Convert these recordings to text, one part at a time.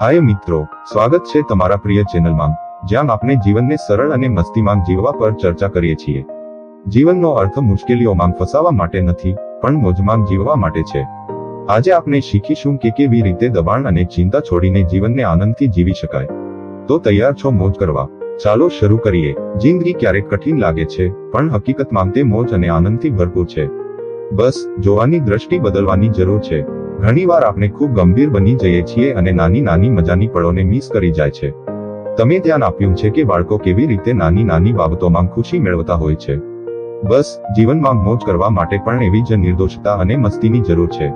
હાય મિત્રો, સ્વાગત છે તમારા પ્રિય ચેનલમાં, જ્યાં આપણે જીવનને સરળ અને મસ્તીમાં જીવવા પર ચર્ચા કરીએ છીએ. જીવનનો અર્થ મુશ્કેલીઓમાં ફસાવા માટે નથી, પણ મોજમાં જીવવા માટે છે. આજે આપણે શીખીશું કે કેવી રીતે દબાણ અને ચિંતા છોડીને જીવનને આનંદથી જીવી શકાય. તો તૈયાર છો મોજ કરવા? ચાલો શરૂ કરીએ. જિંદગી ક્યારેક કઠિન લાગે છે, પણ હકીકતમાં તે મોજ અને આનંદથી ભરપૂર છે. બસ, જોવાની દ્રષ્ટિ બદલવાની જરૂર છે. ઘણીવાર આપણે ખૂબ ગંભીર બની જઈએ છીએ અને નાની નાની મજાની પળોને મિસ કરી જાય છે. તમે ધ્યાન આપ્યું છે કે બાળકો કેવી રીતે નાની નાની બાબતોમાં ખુશી મેળવતા હોય છે. બસ, જીવનમાં મોજ કરવા માટે પણ એવી જ નિર્દોષતા અને મસ્તીની જરૂર છે.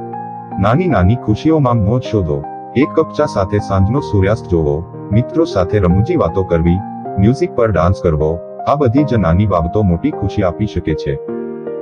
નાની નાની ખુશીઓમાં મોજ શોધો. એક કપ ચા સાથે સાંજનો સૂર્યાસ્ત જોવો. મિત્રો સાથે રમૂજી વાતો કરવી. મ્યુઝિક પર ડાન્સ કરવો. આ બધી જ નાની બાબતો મોટી ખુશી આપી શકે છે.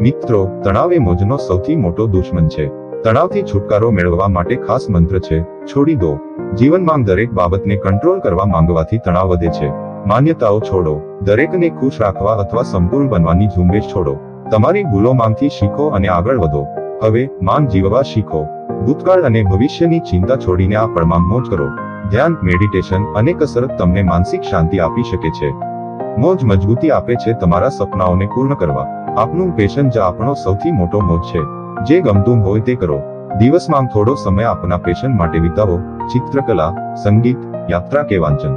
મિત્રો, તણાવ એ મોજનો સૌથી મોટો દુશ્મન છે. તણાવથી છુટકારો મેળવવા માટે ખાસ મંત્ર છે, છોડી દો. જીવનમાં દરેક બાબતને કંટ્રોલ કરવા માંગવાથી તણાવ વધે છે. માન્યતાઓ છોડો. દરેકને ખુશ રાખવા અથવા સંપૂર્ણ બનવાની ઝુંબેશ છોડો. તમારી ભૂલોમાંથી શીખો અને આગળ વધો. હવે માન જીવવા શીખો. ભૂતકાળ અને ભવિષ્યની ચિંતા છોડીને આ પળમાં મોજ કરો. ધ્યાન, મેડિટેશન અને કસરત તમને માનસિક શાંતિ આપી શકે છે. મોજ મજબૂતી આપે છે તમારા સપનાઓને પૂર્ણ કરવા. આપનું પેશન જ આપણો સૌથી મોટો મોજ છે. જે ગમતું હોય તે કરો. દિવસમાં થોડો સમય આપના પેશન માટે વિતાવો. ચિત્રકલા, સંગીત, યાત્રા કે વાંચન.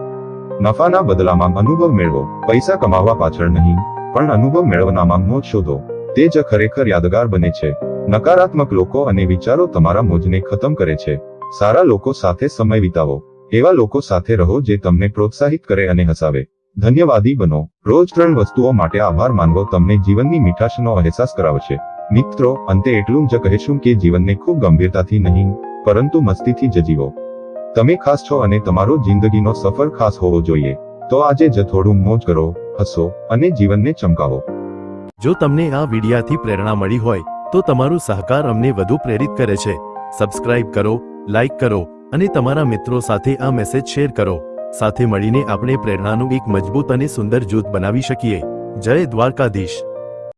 નફાના બદલામાં અનુભવ મેળવો. પૈસા કમાવા પાછળ નહીં, પણ અનુભવ મેળવનામાં મોજ શોધો. તે જ ખરેખર યાદગાર બને છે. નકારાત્મક લોકો અને વિચારો તમારા મોજને ખતમ કરે છે. સારા લોકો સાથે સમય વિતાવો. એવા લોકો સાથે રહો જે તમને પ્રોત્સાહિત કરે અને હસાવે. ધન્યવાદી બનો. રોજ ત્રણ વસ્તુઓ માટે આભાર માનવો તમને જીવનની મીઠાશનો અહેસાસ કરાવશે. મિત્રો, અંતે એટલું જ કહેશું કે જીવનને ખૂબ ગંભીરતાથી નહીં, પરંતુ મસ્તીથી જ તમે ખાસ છો અને તમારો જિંદગીનો સફર ખાસ હોવો જોઈએ. તો આજે જ થોડું મોજ કરો, હસો, અને જીવનને ચમકાવો. જો તમને આ વિડિયાથી પ્રેરણા મળી હોય, તો તમારું સહકાર અમને વધુ પ્રેરિત કરે છે. સબસ્ક્રાઇબ કરો, લાઇક કરો, અને તમારા મિત્રો સાથે આ મેસેજ શેર કરો. સાથે મળીને આપણે પ્રેરણાનું એક મજબૂત અને સુંદર જૂથ બનાવી શકીએ. જય દ્વારકાધીશ.